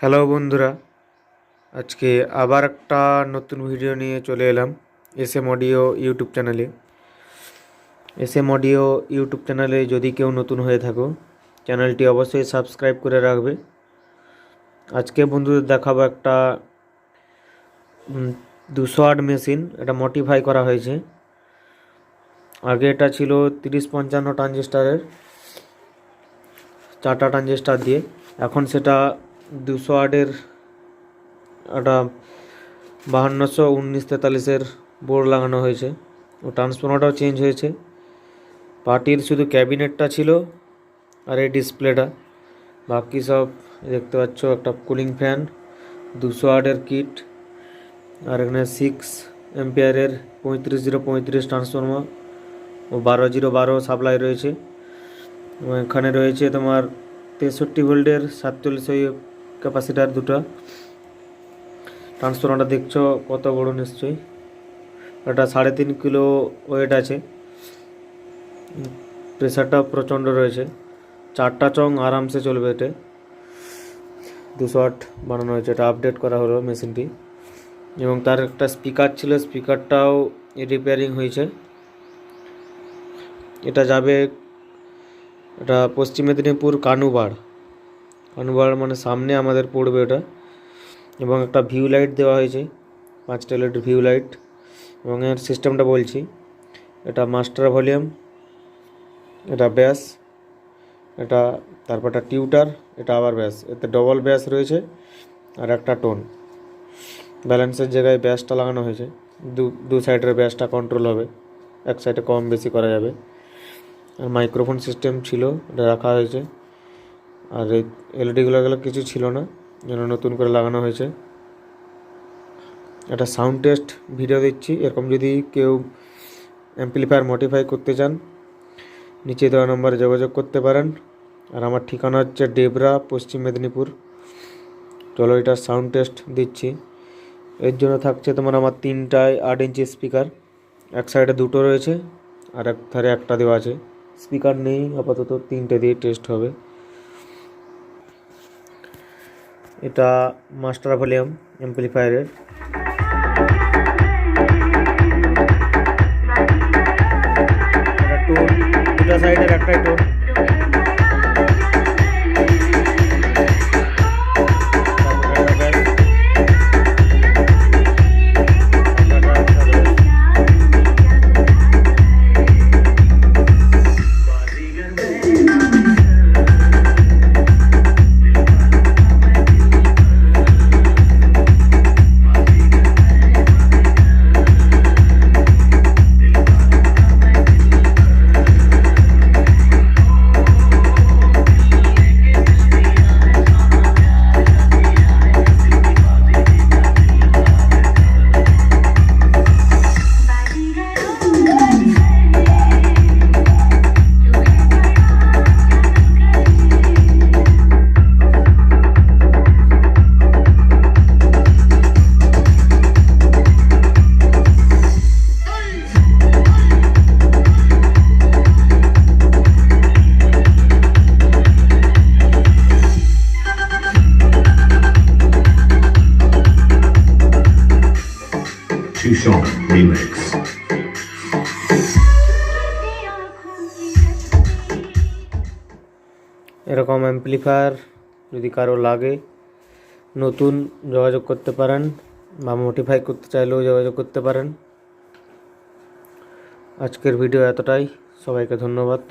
Hello বন্ধুরা, আজকে আবার একটা নতুন ভিডিও নিয়ে চলে এলাম এস এম অডিও ইউটিউব চ্যানেলে এস এম অডিও ইউটিউব চ্যানেলে যদি কেউ নতুন হয়ে থাকো চ্যানেলটি অবশ্যই সাবস্ক্রাইব করে রাখবে। আজকে বন্ধুদের দেখাবো একটা দুশো আট মেশিন এটা মডিফাই করা হয়েছে। আগে এটা ছিল তিরিশ পঞ্চান্ন ট্রানজিস্টারের চারটা ট্রানজিস্টার দিয়ে। এখন সেটা দুশো আটের একটা বাহান্নশো উনিশ তেতাল্লিশের বোর্ড লাগানো হয়েছে। ও ট্রান্সফর্মারটাও চেঞ্জ হয়েছে। পার্টির শুধু ক্যাবিনেটটা ছিল আর এই ডিসপ্লেটা। বাকি সব দেখতে পাচ্ছ, একটা কুলিং ফ্যান, দুশো আটের কিট আর এখানে সিক্স এম্পিয়ারের পঁয়ত্রিশ জিরো পঁয়ত্রিশ ট্রান্সফর্মার ও বারো জিরো বারো সাপ্লাই রয়েছে। এখানে রয়েছে তোমার তেষট্টি ভোল্টের সাতচল্লিশ ক্যাপাসিটার দুটো। ট্রান্সফর্মারটা দেখছ কত বড় নিশ্চয়ই? এটা সাড়ে তিন কিলো ওয়েট আছে। প্রেশারটা প্রচণ্ড রয়েছে। চারটা চং আরামসে চলবে এতে দুশো আট বানানো হয়েছে, এটা আপডেট করা হলো মেশিনটি। এবং তার একটা স্পিকার ছিল স্পিকারটাও রিপেয়ারিং হয়েছে। এটা যাবে এটা পশ্চিম মেদিনীপুর কানুবাড় কানুবাড় মানে সামনে আমাদের পড়বে ওটা। এবং একটা ভিউ লাইট দেওয়া হয়েছে, পাঁচটা এলইডি ভিউ লাইট এবং এর সিস্টেমটা বলছি, এটা মাস্টার ভলিউম এটা ব্যাস, এটা তারপর একটা টিউটার এটা আবার ব্যাস। এতে ডবল ব্যাস রয়েছে আর একটা টোন ব্যালেন্সের জায়গায় ব্যাসটা লাগানো হয়েছে। দু দু সাইডের ব্যাসটা কন্ট্রোল হবে, এক সাইডে কম বেশি করা যাবে। আর মাইক্রোফোন সিস্টেম ছিল, এটা রাখা হয়েছে। আর এই এলইডিগুলো গেলো কিছু ছিল না, যেন নতুন করে লাগানো হয়েছে। একটা সাউন্ড টেস্ট ভিডিও দিচ্ছি, এরকম যদি কেউ অ্যাম্পলিফায়ার মডিফাই করতে চান, নিচে দেওয়া নম্বরে যোগাযোগ করতে পারেন। আর আমার ঠিকানা হচ্ছে ডেবরা পশ্চিম মেদিনীপুর। চলো এটার সাউন্ড টেস্ট দিচ্ছি। এর জন্য থাকছে তোমার আমার তিনটায় আট ইঞ্চি স্পিকার এক সাইডে দুটো রয়েছে, আর এক ধারে একটা দেওয়া আছে। স্পিকার নেই, আপাতত তিনটে দিয়ে টেস্ট হবে। এটা মাস্টার ভলিউম অ্যাম্পলিফায়ারের। দুটো সাইডের একটাই টোন Tucson Remix. এরকম অ্যাম্পলিফায়ার যদি কারও লাগে, নতুন যোগাযোগ করতে পারেন বা মডিফাই করতে চাইলেও যোগাযোগ করতে পারেন। আজকের ভিডিও এতটাই। সবাইকে ধন্যবাদ।